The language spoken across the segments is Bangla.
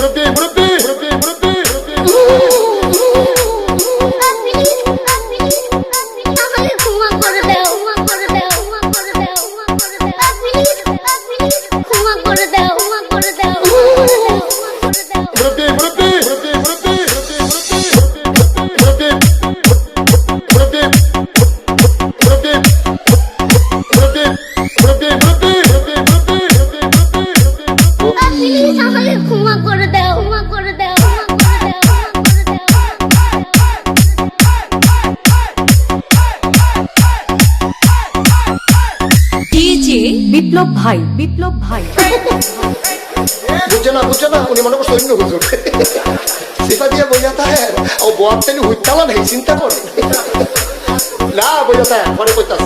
What a beat, what a beat, what a beat. ক্ষমা করে দাও করে দাও বিপ্লব ভাই বিপ্লব ভাই। বুঝছে না বুঝছে না উনি মনে করছে অন্য হুজুর। সিফা দিয়ে বইয়া থাকে ও বোয়ার তেলি হুইতালা নেই চিন্তা করে। না বইয়া থাকে পরে কইতাস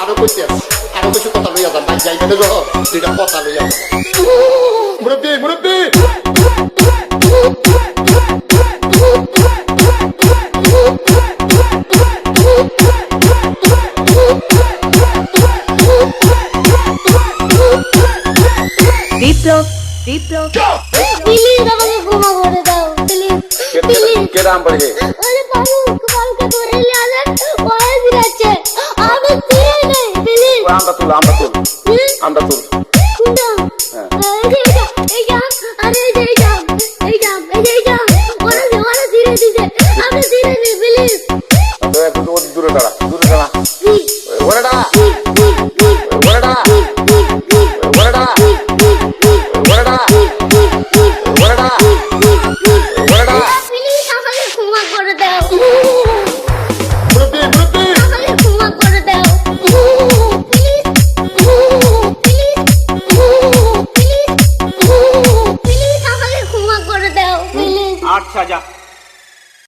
আরও কইতাস আরও কিছু কথা লইয়া যান ভাই যাইবে না যখন দুইটা কথা লইয়া যান। বিপ্লব বিপ্লব প্লিজ আমাকে ক্ষমা করে দাও প্লিজ প্লিজ কেরাম পড়ে ওরে বাবু কালকে ধরে নিয়ে আসেন ওরে দিচ্ছে আমি চিনি নেই প্লিজ আমরা তুল আমরা তুল আমরা তুল। কোনটা এই যে আরে এই যে এই জাম এই জাম এই যে এই জাম ওরে ওরে ধীরে দিছে আমি ধীরে নেই প্লিজ তো একটু ও দূরে দাঁড়া। じゃ。